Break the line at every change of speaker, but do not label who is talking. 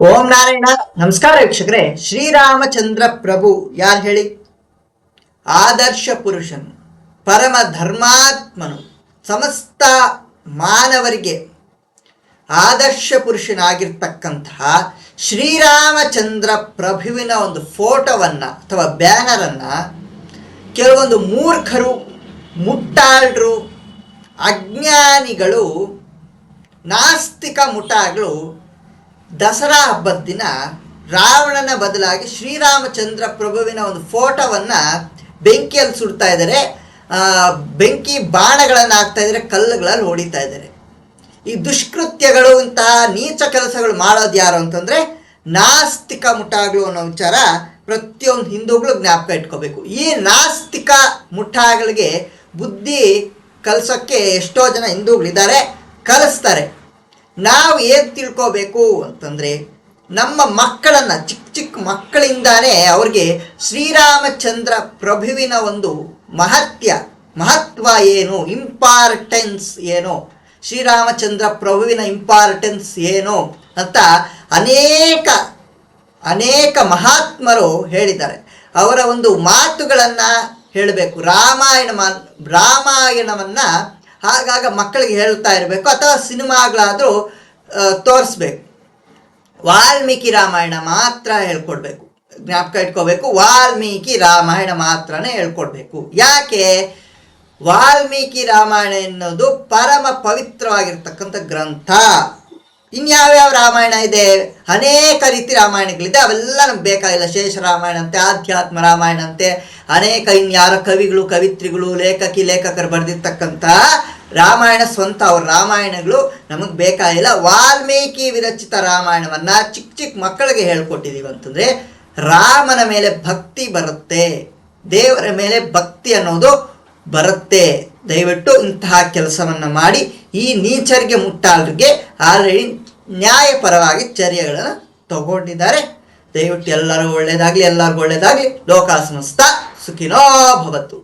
ಓಂ ನಾರಾಯಣ. ನಮಸ್ಕಾರ ವೀಕ್ಷಕರೇ. ಶ್ರೀರಾಮಚಂದ್ರ ಪ್ರಭು, ಯಾರು ಹೇಳಿ? ಆದರ್ಶ ಪುರುಷನು, ಪರಮ ಧರ್ಮಾತ್ಮನು, ಸಮಸ್ತ ಮಾನವರಿಗೆ ಆದರ್ಶ ಪುರುಷನಾಗಿರ್ತಕ್ಕಂತಹ ಶ್ರೀರಾಮಚಂದ್ರ ಪ್ರಭುವಿನ ಒಂದು ಫೋಟೋವನ್ನ ಅಥವಾ ಬ್ಯಾನರನ್ನು ಕೆಲವೊಂದು ಮೂರ್ಖರು, ಮುಟ್ಟಾಳ್ರು, ಅಜ್ಞಾನಿಗಳು, ನಾಸ್ತಿಕ ಮುಠಾಗಳು ದಸರಾ ಹಬ್ಬದ ದಿನ ರಾವಣನ ಬದಲಾಗಿ ಶ್ರೀರಾಮಚಂದ್ರ ಪ್ರಭುವಿನ ಒಂದು ಫೋಟೋವನ್ನು ಬೆಂಕಿಯಲ್ಲಿ ಸುಡ್ತಾ ಇದ್ದಾರೆ. ಬೆಂಕಿ ಬಾಣಗಳನ್ನು ಹಾಕ್ತಾ ಇದ್ದಾರೆ ಕಲ್ಲುಗಳಲ್ಲಿ ಹೊಡಿತಾ ಇದ್ದಾರೆ. ಈ ದುಷ್ಕೃತ್ಯಗಳು ಇಂತಹ ನೀಚ ಕೆಲಸಗಳು ಮಾಡೋದು ಯಾರು ಅಂತಂದರೆ ನಾಸ್ತಿಕ ಮುಠಾಗಳು ಅನ್ನೋ ವಿಚಾರ ಪ್ರತಿಯೊಂದು ಹಿಂದೂಗಳು ಜ್ಞಾಪಕ ಇಟ್ಕೋಬೇಕು. ಈ ನಾಸ್ತಿಕ ಮುಠಾಗಳಿಗೆ ಬುದ್ಧಿ ಕಲಿಸೋಕ್ಕೆ ಎಷ್ಟೋ ಜನ ಹಿಂದೂಗಳಿದ್ದಾರೆ. ಕಲಿಸ್ತಾರೆ. ನಾವು ಏನು ತಿಳ್ಕೋಬೇಕು ಅಂತಂದರೆ ನಮ್ಮ ಮಕ್ಕಳನ್ನು ಚಿಕ್ಕ ಚಿಕ್ಕ ಮಕ್ಕಳಿಂದಾನೇ ಅವ್ರಿಗೆ ಶ್ರೀರಾಮಚಂದ್ರ ಪ್ರಭುವಿನ ಒಂದು ಮಹತ್ಯ, ಮಹತ್ವ ಏನು ಇಂಪಾರ್ಟೆನ್ಸ್ ಏನು, ಶ್ರೀರಾಮಚಂದ್ರ ಪ್ರಭುವಿನ ಇಂಪಾರ್ಟೆನ್ಸ್ ಏನು ಅಂತ ಅನೇಕ ಅನೇಕ ಮಹಾತ್ಮರು ಹೇಳಿದ್ದಾರೆ. ಅವರ ಒಂದು ಮಾತುಗಳನ್ನು ಹೇಳಬೇಕು. ರಾಮಾಯಣ ರಾಮಾಯಣವನ್ನು ಆಗಾಗ ಮಕ್ಕಳಿಗೆ ಹೇಳ್ತಾ ಇರಬೇಕು ಅಥವಾ ಸಿನಿಮಾಗಳಾದರೂ ತೋರಿಸ್ಬೇಕು. ವಾಲ್ಮೀಕಿ ರಾಮಾಯಣ ಮಾತ್ರ ಹೇಳ್ಕೊಡ್ಬೇಕು. ಜ್ಞಾಪಕ ಇಟ್ಕೋಬೇಕು, ವಾಲ್ಮೀಕಿ ರಾಮಾಯಣ ಮಾತ್ರನೇ ಹೇಳ್ಕೊಡ್ಬೇಕು. ಯಾಕೆ? ವಾಲ್ಮೀಕಿ ರಾಮಾಯಣ ಎನ್ನುವುದು ಪರಮ ಪವಿತ್ರವಾಗಿರ್ತಕ್ಕಂಥ ಗ್ರಂಥ. ಇನ್ಯಾವ್ಯಾವ ರಾಮಾಯಣ ಇದೆ? ಅನೇಕ ರೀತಿ ರಾಮಾಯಣಗಳಿದೆ. ಅವೆಲ್ಲ ನಮ್ಗೆ ಬೇಕಾಗಿಲ್ಲ. ಶೇಷ ರಾಮಾಯಣ ಅಂತೆ ಆಧ್ಯಾತ್ಮ ರಾಮಾಯಣ ಅಂತೆ ಅನೇಕ ಇನ್ಯಾರ ಕವಿಗಳು, ಕವಿತ್ರಿಗಳು, ಲೇಖಕಿ, ಲೇಖಕರು ಬರೆದಿರ್ತಕ್ಕಂಥ ರಾಮಾಯಣ ಸ್ವಂತ ಅವ್ರ ರಾಮಾಯಣಗಳು ನಮಗೆ ಬೇಕಾಗಿಲ್ಲ. ವಾಲ್ಮೀಕಿ ವಿರಚಿತ ರಾಮಾಯಣವನ್ನು ಚಿಕ್ಕ ಚಿಕ್ಕ ಮಕ್ಕಳಿಗೆ ಹೇಳ್ಕೊಟ್ಟಿದ್ದೀವಿ ಅಂತಂದರೆ, ರಾಮನ ಮೇಲೆ ಭಕ್ತಿ ಬರುತ್ತೆ, ದೇವರ ಮೇಲೆ ಭಕ್ತಿ ಅನ್ನೋದು ಬರುತ್ತೆ. ದಯವಿಟ್ಟು ಇಂತಹ ಕೆಲಸವನ್ನು ಮಾಡಿ, ಈ ನೀಚರಿಗೆ ಮುಟ್ಟಾಲ್ರಿಗೆ ಆಲ್ರೆಡಿ ನ್ಯಾಯಪರವಾಗಿ ಚರ್ಯಗಳನ್ನು ತಗೊಂಡಿದ್ದಾರೆ. ದಯವಿಟ್ಟು ಎಲ್ಲರೂ ಒಳ್ಳೆಯದಾಗಲಿ ಎಲ್ಲರಿಗೂ ಒಳ್ಳೆಯದಾಗಲಿ ಲೋಕ ಸುಖಿನೋ ಭವತ್ತು.